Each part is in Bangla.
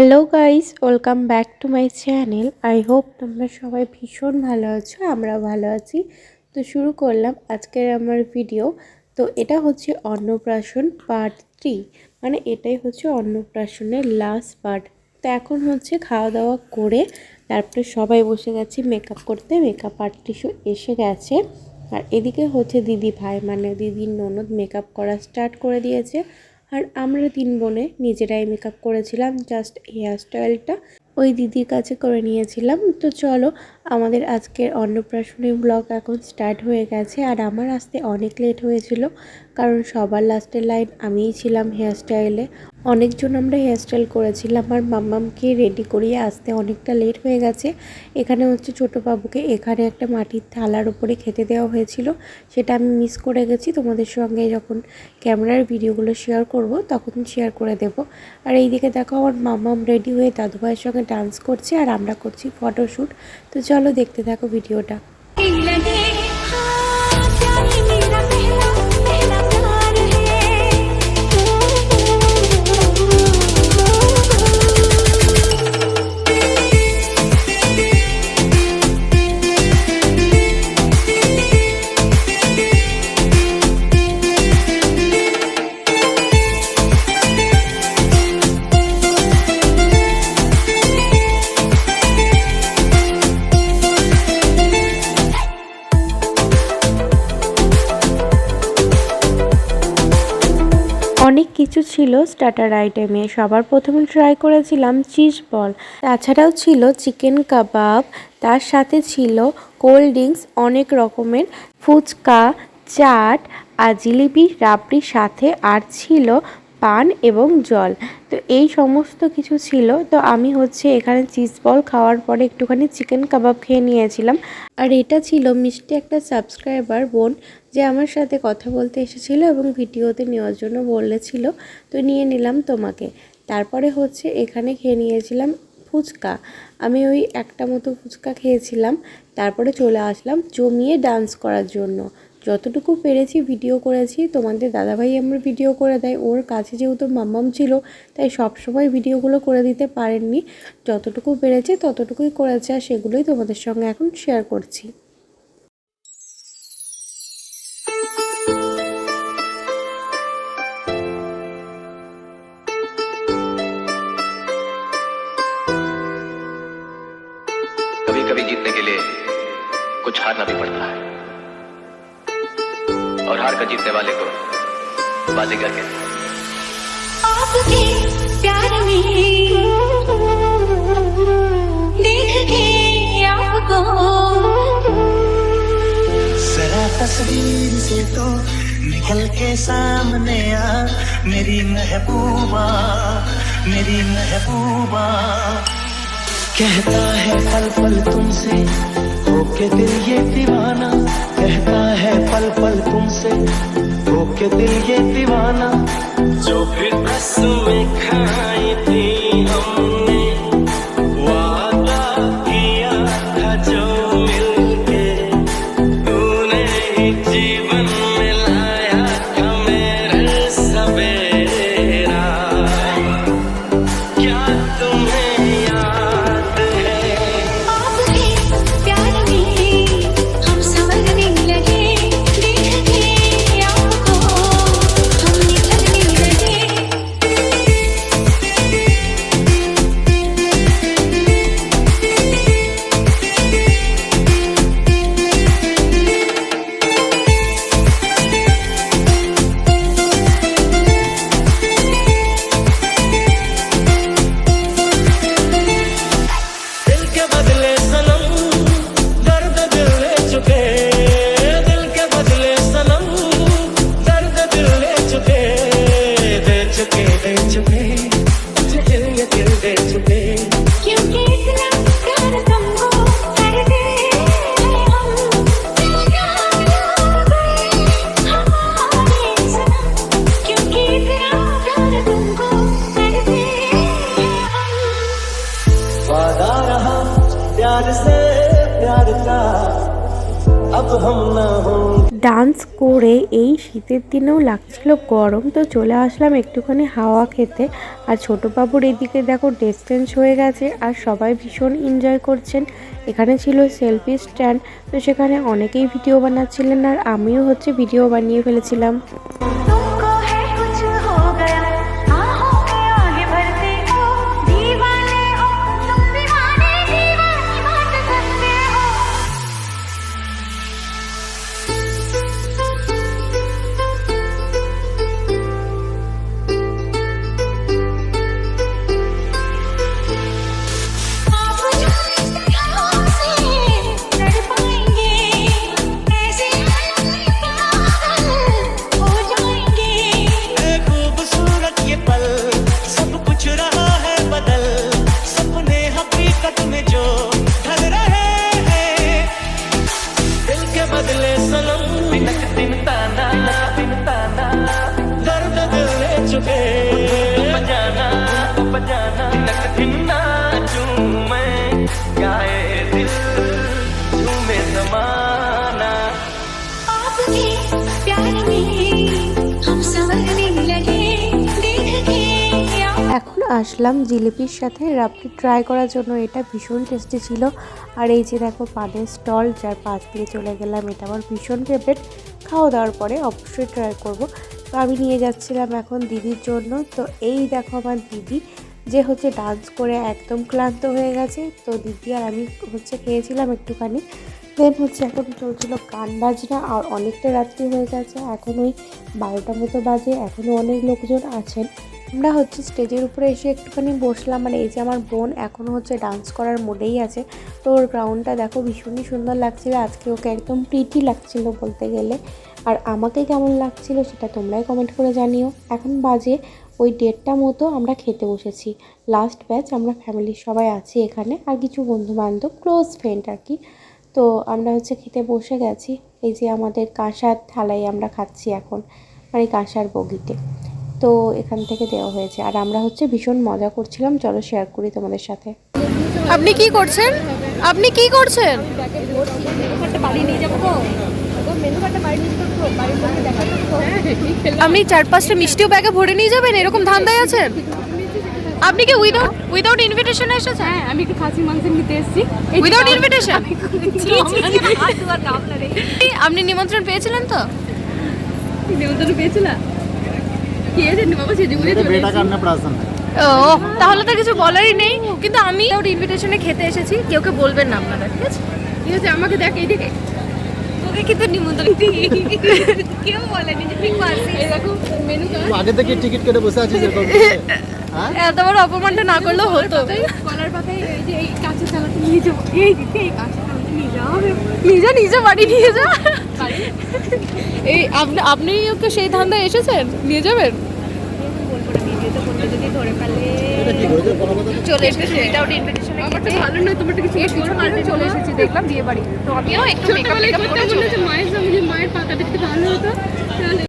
Hello guys welcome back to my channel I hope তোমরা সবাই ভীষণ ভালো আছো, আমরা ভালো আছি। তো শুরু করলাম আজকের আমার ভিডিও তো এটা হচ্ছে অন্নপ্রাশন পার্ট থ্রি মানে এটাই হচ্ছে অন্নপ্রাশনের লাস্ট পার্ট তো এখন হচ্ছে খাওয়া দাওয়া করে তারপরে সবাই বসে গেছি মেকআপ করতে। মেকআপ আর্টিস্টও এসে গেছে। আর এদিকে হচ্ছে দিদি ভাই মানে দিদির ননদ মেকআপ করা স্টার্ট করে দিয়েছে। আর আমরা তিন বোনে নিজেরাই মেকআপ করেছিলাম জাস্ট হেয়ার স্টাইলটা ওই দিদির কাছে করে নিয়েছিলাম। তো চলো, আমাদের আজকের অন্নপ্রাশনের ব্লগ এখন স্টার্ট হয়ে গেছে। আর আমার আসতে অনেক লেট হয়েছিল, কারণ সবার লাস্টের লাইন আমিই ছিলাম হেয়ার স্টাইলে অনেকজন আমরা হেয়ার স্টাইল করেছিলাম, আর মাম্মামকে রেডি করিয়ে আসতে অনেকটা লেট হয়ে গেছে। এখানে হচ্ছে ছোটো বাবুকে এখানে একটা মাটির থালার উপরে খেতে দেওয়া হয়েছিল। সেটা আমি মিস করে গেছি। তোমাদের সঙ্গে যখন ক্যামেরার ভিডিওগুলো শেয়ার করব, তখন শেয়ার করে দেব। আর এইদিকে দেখো আমার মাম্মাম রেডি হয়ে দাদু ভাইয়ের সঙ্গে ডান্স করছে, আর আমরা করছি ফটোশ্যুট তো চলো দেখতে থাকো ভিডিওটা ছিল স্টার্টার আইটেমে। সবার প্রথমে ট্রাই করেছিলাম চিজ বল তাছাড়াও ছিল চিকেন কাবাব তার সাথে ছিল কোল্ড ড্রিঙ্কস অনেক রকমের ফুচকা, চাট, আর জিলিপি, রাবড়ির সাথে, আর ছিল পান এবং জল। তো এই সমস্ত কিছু ছিল। তো আমি হচ্ছে এখানে চিজ বল খাওয়ার পরে একটুখানি চিকেন কাবাব খেয়ে নিয়েছিলাম। আর এটা ছিল মিষ্টি একটা সাবস্ক্রাইবার বোন যে আমার সাথে কথা বলতে এসেছিল এবং ভিডিওতে নেওয়ার জন্য বলেছিল। তো নিয়ে নিলাম তোমাকে। তারপরে হচ্ছে এখানে খেয়ে নিয়েছিলাম ফুচকা। আমি ওই একটা মতো ফুচকা খেয়েছিলাম। তারপরে চলে আসলাম জমিয়ে ডান্স করার জন্য। যতটুকু পেরেছি ভিডিও করেছি তোমাদের দাদাভাই আমার ভিডিও করে দেয় ওর কাছে যেহেতু মাম্মাম ছিল তাই সব সময় ভিডিওগুলো করে দিতে পারেননি যতটুকু পেরেছি ততটুকুই করেছে আর সেগুলোই তোমাদের সঙ্গে এখন শেয়ার করছি कभी कभी जीतने के लिए कुछ हारना भी पड़ता है और हार कर जीतने वाले को बाजीगर कहते हैं आपके प्यार में देख के आपको। जरा तस्वीर से तो निकल के सामने आ मेरी महबूबा मेरी महबूबा। कहता है पल पल तुमसे होके दिल ये दीवाना कहता है पल पल तुमसे। होके दिल ये दीवाना। जो ডান্স করে এই শীতের দিনেও লাগছিল গরম, তো চলে আসলাম একটুখানি হাওয়া খেতে। আর ছোটো বাবুর এদিকে দেখো ডিস্টেন্স হয়ে গেছে, আর সবাই ভীষণ এনজয় করছেন। এখানে ছিল সেলফি স্ট্যান্ড তো সেখানে অনেকেই ভিডিও বানাচ্ছিলেন, আর আমিও হচ্ছে ভিডিও বানিয়ে ফেলেছিলাম। আসলাম জিলিপির সাথে। রাবড়ি ট্রাই করার জন্য এটা ভীষণ টেস্টি ছিল। আর এই যে দেখো পানের স্টল যার পাশ দিয়ে চলে গেলাম, এটা আমার ভীষণ ফেভারিট খাওয়া দাওয়ার পরে অবশ্যই ট্রাই করব। তো আমি নিয়ে যাচ্ছিলাম এখন দিদির জন্য। তো এই দেখো আমার দিদি, যে হচ্ছে ডান্স করে একদম ক্লান্ত হয়ে গেছে। তো দিদি আর আমি হচ্ছে খেয়েছিলাম একটুখানি। দেন হচ্ছে এখন চলছিল গান বাজনা আর অনেকটা রাত্রি হয়ে গেছে। এখন ওই বারোটা মতো বাজে। এখনও অনেক লোকজন আছেন। আমরা হচ্ছে স্টেজের উপরে এসে একটুখানি বসলাম। মানে এই যে আমার বোন এখনও হচ্ছে ডান্স করার মোডেই আছে। তো ওর গ্রাউন্ডটা দেখো ভীষণই সুন্দর লাগছিল। আজকে ওকে একদম প্রিটি লাগছিল বলতে গেলে। আর আমাকে কেমন লাগছিল সেটা তোমরাই কমেন্ট করে জানিও। এখন বাজে ওই ডেটটা মতো আমরা খেতে বসেছি। লাস্ট ব্যাচ আমরা ফ্যামিলির সবাই আছি এখানে। আর কিছু বন্ধু বান্ধব ক্লোজ ফ্রেন্ড আর কি। তো আমরা হচ্ছে খেতে বসে গেছি। এই যে আমাদের কাঁসার থালায় আমরা খাচ্ছি এখন। মানে কাঁসার বগিতে। তো এখান থেকে দেওয়া হয়েছে। আর আমরা হচ্ছে ভীষণ মজা করছিলাম। চলো শেয়ার করি তোমাদের সাথে। আপনি কি করছেন? আপনি কি করছেন? আপনি চার পাঁচটা মিষ্টিও ব্যাগে ভরে নিয়ে যাবেন? এরকম ধান্দায় আছেন? আপনি কি উইদাউট উইদাউট ইনভিটেশন এসেছেন? হ্যাঁ আমি একটু খাসি মাংস নিতে এসেছি। উইদাউট ইনভিটেশন আপনি নিমন্ত্রণ পেয়েছিলেন তো? নেমন্তন্ন পেয়েছিলা ও তাহলে তো কিছু বলারই নেই। কিন্তু আমি ওর ইনভিটেশনে খেতে এসেছি। কেউ বলবেন না আপনারা ঠিক আছে? ঠিক আছে আমাকে দেখ নিমন্ত্রণ কেউ আগে থেকে টিকিট কেটে বসে হ্যাঁ? অপমানটা না করলেও এই যে এই কাছে চালাতে এই নিজে নিজে বাড়ি নিয়ে এই আপনি সেই ধান্দায় এসেছেন? নিয়ে যাবেন? বলব না ভিডিওতে বলব যদি ধরে ফেলে চলে এসেছি উইদাউট ইনভিটেশনে আমারটা ভালো নয় তোমারটা কিছু চলে এসেছি দেখলাম বিয়ে বাড়ি। তো আমিও একটু মেকআপ ছোটবেলায় করে চলে হচ্ছে মায়ের মায়ের পাতা দেখতে ভালো হতো তাহলে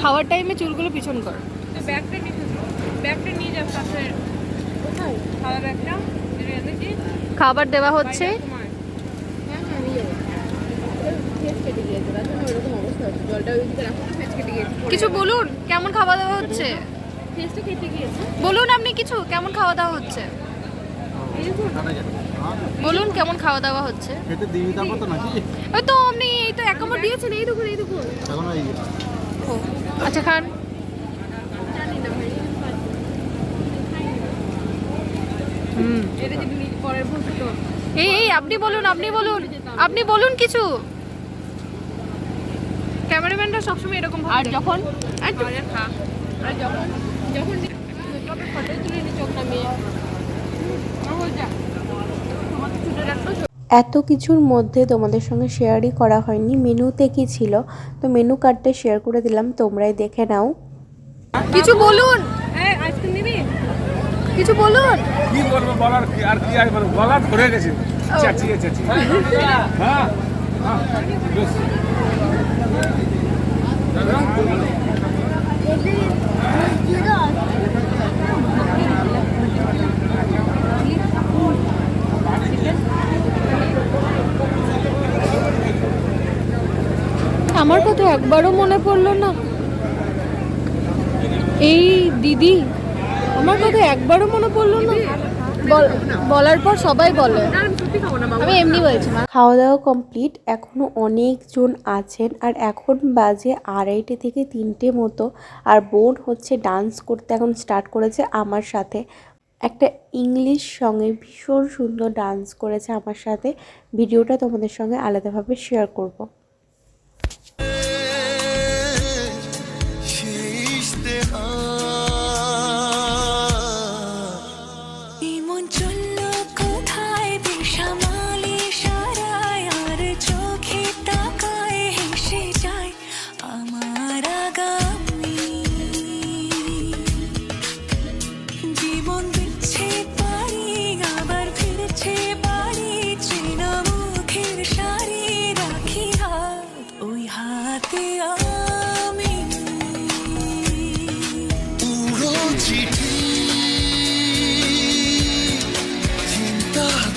খাওয়ার টাইমে চুলগুলো পিছন কর। ব্যাগটা নিয়ে ব্যাগটা নিয়ে যাও সাথে। কোথায়? খাওয়া ব্যাগটা? খাবার দেওয়া হচ্ছে তোমার হ্যাঁ হ্যাঁ নিয়ে যাব ফেস কেটে গিয়েছে তার জন্য ওরকম অবস্থা হচ্ছে জলটা ওইদিকে রাখো ফেস কেটে গিয়েছে কিছু বলুন কেমন খাওয়া দাওয়া হচ্ছে? বলুন আপনি কিছু কেমন খাওয়া দাওয়া হচ্ছে? হ্যাঁ বলুন কেমন খাওয়া দাওয়া হচ্ছে? ওই তো আপনি এই তো এক কামড় দিয়েছেন এই দেখুন এই দেখুন। আচ্ছা খান। এই আপনি বলুন আপনি বলুন আপনি বলুন কিছু। ক্যামেরাম্যানরা সবসময় এরকম আর যখন? আর যখন? যখন? তবে ফটো তুলে নি চোখ নামিয়ে? আমার যা। তোমাকে ছুটে রাখল এত কিছুর মধ্যে তোমাদের সঙ্গে শেয়ারই করা হয়নি। মেনুতে কি ছিল? তো মেনু কার্ডটা শেয়ার করে দিলাম তোমরাই দেখে নাও। কিছু বলুন। এই আইসক্রিম নিবি? কিছু বলুন। কি বলব বলার কি আর কি আর গলা ধরে গেছে। চেঁচিয়ে চেঁচিয়ে। হ্যাঁ। আমার কথা একবারও মনে পড়ল না। এই দিদি, আমার কথা একবারও মনে পড়ল না। বল- বলার পর সবাই বলে। আমি এমনি বলছি খাওয়া দাওয়া কমপ্লিট এখনও অনেকজন আছেন, আর এখন বাজে আড়াইটে থেকে তিনটে মতো, আর বোন হচ্ছে ডান্স করতে এখন স্টার্ট করেছে আমার সাথে। একটা ইংলিশ সঙ্গে ভীষণ সুন্দর ডান্স করেছে আমার সাথে। ভিডিওটা তোমাদের সঙ্গে আলাদাভাবে শেয়ার করব।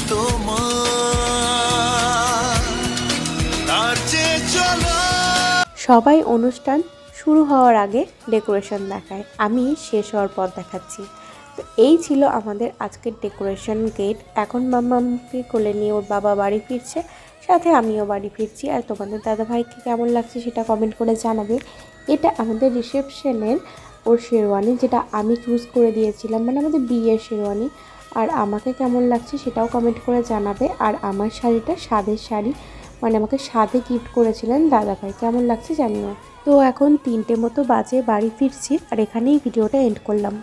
তোমার সবাই অনুষ্ঠান শুরু হওয়ার আগে ডেকোরেশন দেখায়। আমি শেষ হওয়ার পর দেখাচ্ছি। তো এই ছিল আমাদের আজকের ডেকোরেশন গেট এখন মাম্মাকে কোলে নিয়ে ওর বাবা বাড়ি ফিরছে, সাথে আমিও বাড়ি ফিরছি। আর তোমাদের দাদাভাইকে কেমন লাগছে সেটা কমেন্ট করে জানাবে। এটা আমাদের রিসেপশনের ওর শেরওয়ানি, যেটা আমি চুজ করে দিয়েছিলাম মানে আমাদের বিয়ের শেরওয়ানি। আর আমাকে কেমন লাগছে সেটাও কমেন্ট করে জানাবে। আর আমার শাড়িটা সাদের শাড়ি মানে আমাকে সাদে গিফট করেছিলেন দাদাভাই। কেমন লাগছে জানিও। তো এখন তিনটে মতো বাজে বাড়ি ফিরছি, আর এখানেই ভিডিওটা এন্ড করলাম।